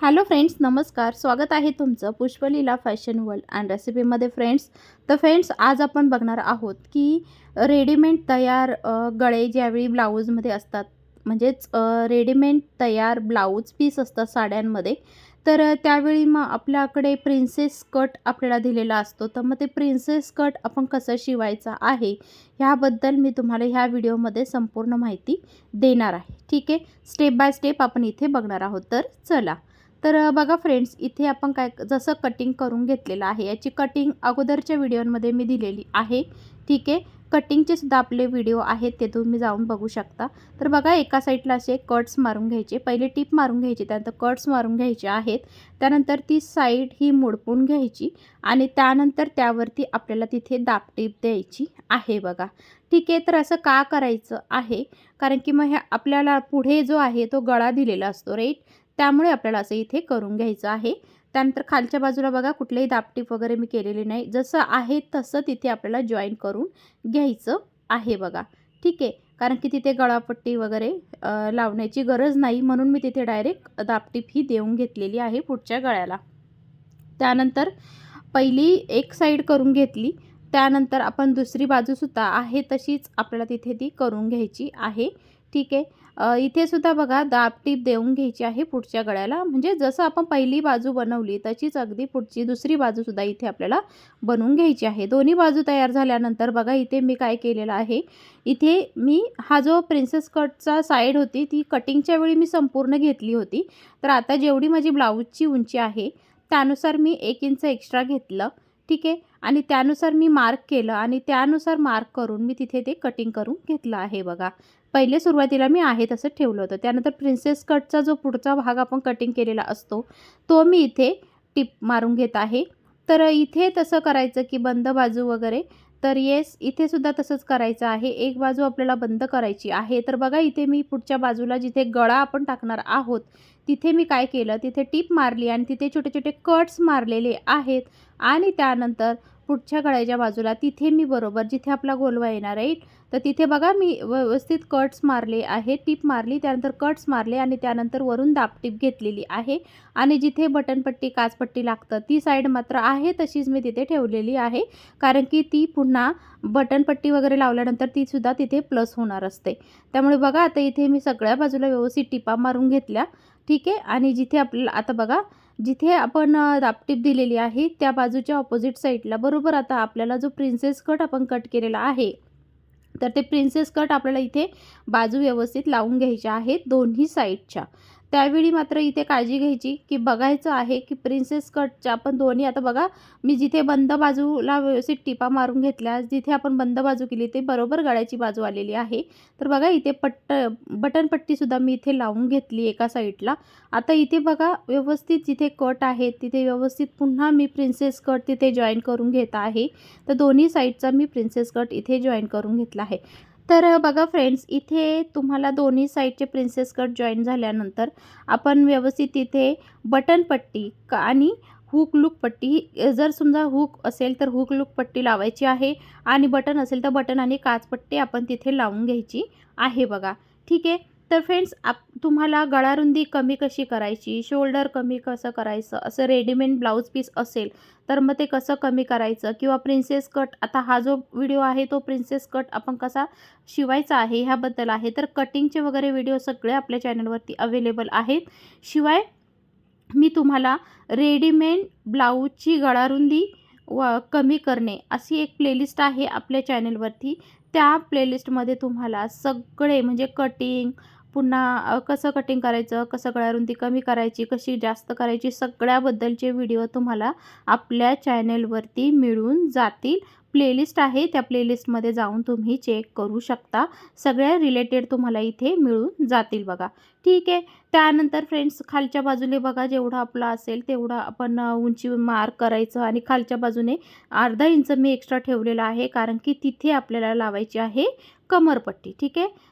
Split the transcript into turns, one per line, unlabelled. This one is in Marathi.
हॅलो फ्रेंड्स नमस्कार. स्वागत आहे तुमचं पुष्पलीला फॅशन वर्ल्ड अँड रेसिपीमध्ये फ्रेंड्स तर फ्रेंड्स आज आपण बघणार आहोत की रेडीमेड तयार गळे ज्यावेळी ब्लाऊजमध्ये असतात म्हणजेच रेडीमेड तयार ब्लाऊज पीस असतात साड्यांमध्ये तर त्यावेळी मग आपल्याकडे प्रिन्सेस कट आपल्याला दिलेला असतो. तर मग ते प्रिन्सेस कट आपण कसं शिवायचा आहे ह्याबद्दल मी तुम्हाला ह्या व्हिडिओमध्ये संपूर्ण माहिती देणार आहे. ठीक आहे? स्टेप बाय स्टेप आपण इथे बघणार आहोत. तर चला. तर बघा फ्रेंड्स इथे आपण काय जसं कटिंग करून घेतलेलं आहे याची कटिंग अगोदरच्या व्हिडिओमध्ये मी दिलेली आहे. ठीक आहे? कटिंगचे सुद्धा आपले व्हिडिओ आहेत ते तुम्ही जाऊन बघू शकता. तर बघा एका साईडला असे कट्स मारून घ्यायचे. पहिले टीप मारून घ्यायची त्यानंतर कट्स मारून घ्यायचे आहेत. त्यानंतर ती साईड ही मोडपून घ्यायची आणि त्यानंतर त्यावरती आपल्याला तिथे दापटीप द्यायची आहे बघा. ठीक आहे? तर असं का करायचं आहे? कारण की मग ह्या आपल्याला पुढे जो आहे तो गळा दिलेला असतो राईट त्यामुळे आपल्याला असं इथे करून घ्यायचं आहे. त्यानंतर खालच्या बाजूला बघा कुठलेही दापटीप वगैरे मी केलेली नाही. जसं आहे तसं तिथे आपल्याला जॉईन करून घ्यायचं आहे बघा. ठीक आहे? कारण की तिथे गळापट्टी वगैरे लावण्याची गरज नाही. म्हणून मी तिथे डायरेक्ट दापटीप ही देऊन घेतलेली आहे पुढच्या गळ्याला. त्यानंतर पहिली एक साईड करून घेतली. त्यानंतर आपण दुसरी बाजूसुद्धा आहे तशीच आपल्याला तिथे ती करून घ्यायची आहे. ठीक आहे. इथे सुद्धा बघा दाबटीप देऊन घ्यायची आहे पुढच्या गळ्याला. म्हणजे जसं आपण पहिली बाजू बनवली तशीच अगदी पुढची दुसरी बाजूसुद्धा इथे आपल्याला बनवून घ्यायची आहे. दोन्ही बाजू तयार झाल्यानंतर बघा इथे मी काय केलेलं आहे. इथे मी हा जो प्रिन्सेस कटचा साईड होती ती कटिंगच्या वेळी मी संपूर्ण घेतली होती. तर आता जेवढी माझी ब्लाऊजची उंची आहे त्यानुसार मी एक इंच एक्स्ट्रा घेतलं. ठीक आहे. आणि त्यानुसार मी मार्क केलं आणि त्यानुसार मार्क करून मी तिथे ते कटिंग करून घेतलं आहे बघा. पहिले सुरुवातीला मी आहे तसं ठेवलं होतं. त्यानंतर प्रिन्सेस कटचा जो पुढचा भाग आपण कटिंग केलेला असतो तो मी इथे टिप मारून घेत आहे. तर इथे तसं करायचं की बंद बाजू वगैरे तर येस इथे सुद्धा तसंच करायचं आहे. एक बाजू आपल्याला बंद करायची आहे. तर बघा इथे मी पुढच्या बाजूला जिथे गळा आपण टाकणार आहोत तिथे मी काय केलं? तिथे टीप मारली आणि तिथे छोटे छोटे कट्स मारलेले आहेत. आणि त्यानंतर पुढच्या गळ्याच्या बाजूला तिथे मी बरोबर जिथे आपला गोलवा येणार आहे तर तिथे बघा मी व्यवस्थित कट्स मारले आहे टीप मारली त्यानंतर कट्स मारले आणि त्यानंतर वरून दापटीप घेतलेली आहे आणि जिथे बटनपट्टी काचपट्टी लागतं ती साईड मात्र आहे तशीच मी तिथे ठेवलेली आहे कारण की ती पुन्हा बटनपट्टी वगैरे लावल्यानंतर तीसुद्धा तिथे प्लस होणार असते. त्यामुळे बघा आता इथे मी सगळ्या बाजूला व्यवस्थित टिपा मारून घेतल्या ठीक आहे? आणि जिथे आपल्याला आता बघा जिथे आपण दापटीप दिलेली आहे त्या बाजूच्या ऑपोजिट साईडला बरोबर आता आपल्याला जो प्रिन्सेस कट आपण कट केलेला आहे तर ते प्रिन्सेस कट आपल्याला इथे बाजू व्यवस्थित लावून घ्यायच्या आहेत दोन्ही साईडच्या त्यावेळी मात्र इथे काळजी घ्यायची की बघायचं आहे की प्रिन्सेस कटच्या आपण दोन्ही आता बघा मी जिथे बंद बाजूला व्यवस्थित टिपा मारून घेतल्या जिथे आपण बंद बाजू केली ते बरोबर गळ्याची बाजू आलेली आहे. तर बघा इथे पट्ट बटनपट्टीसुद्धा मी इथे लावून घेतली एका साईडला. आता इथे बघा व्यवस्थित जिथे कट आहेत तिथे व्यवस्थित पुन्हा मी प्रिन्सेस कट तिथे जॉईन करून घेत आहे. तर दोन्ही साईडचा मी प्रिन्सेस कट इथे जॉईन करून घेतला आहे. तर बघा फ्रेंड्स इथे तुम्हाला दोन्ही साईडचे प्रिन्सेस कट जॉईन झाल्यानंतर आपण व्यवस्थित इथे बटन पट्टी आणि हुक लूक पट्टी जर समजा हुक असेल तर हुक लूक पट्टी लावायची आहे आणि बटन असेल तर बटन आणि काचपट्टी आपण तिथे लावून घ्यायची आहे बघा. ठीक आहे? तर फ्रेंड्स आप तुम्हाला गळारुंदी कमी कशी करायची? शोल्डर कमी कसं करायचं? असं रेडीमेड ब्लाऊज पीस असेल तर मग ते कसं कमी करायचं? किंवा प्रिन्सेस कट आता हा जो व्हिडिओ आहे तो प्रिन्सेस कट आपण कसा शिवायचा आहे ह्याबद्दल आहे. तर कटिंगचे वगैरे व्हिडिओ सगळे आपल्या चॅनलवरती अवेलेबल आहेत. शिवाय मी तुम्हाला रेडीमेड ब्लाऊजची गळारुंदी व कमी करणे अशी एक प्लेलिस्ट आहे आपल्या चॅनलवरती त्या प्लेलिस्टमध्ये तुम्हाला सगळे म्हणजे कटिंग पुन्हा कसं कटिंग करायचं कसं गळारुंदी कमी करायची कशी जास्त करायची सगळ्याबद्दलचे व्हिडिओ तुम्हाला आपल्या चॅनलवरती मिळून जातील. प्लेलिस्ट आहे त्या प्लेलिस्टमध्ये जाऊन तुम्ही चेक करू शकता. सगळ्या रिलेटेड तुम्हाला इथे मिळून जातील बघा. ठीक आहे त्यानंतर फ्रेंड्स खालच्या बाजूने बघा जेवढं आपलं असेल तेवढं आपण उंची मार्क करायचं आणि खालच्या बाजूने अर्धा इंच मी एक्स्ट्रा ठेवलेला आहे कारण की तिथे आपल्याला लावायची आहे कमरपट्टी. ठीक आहे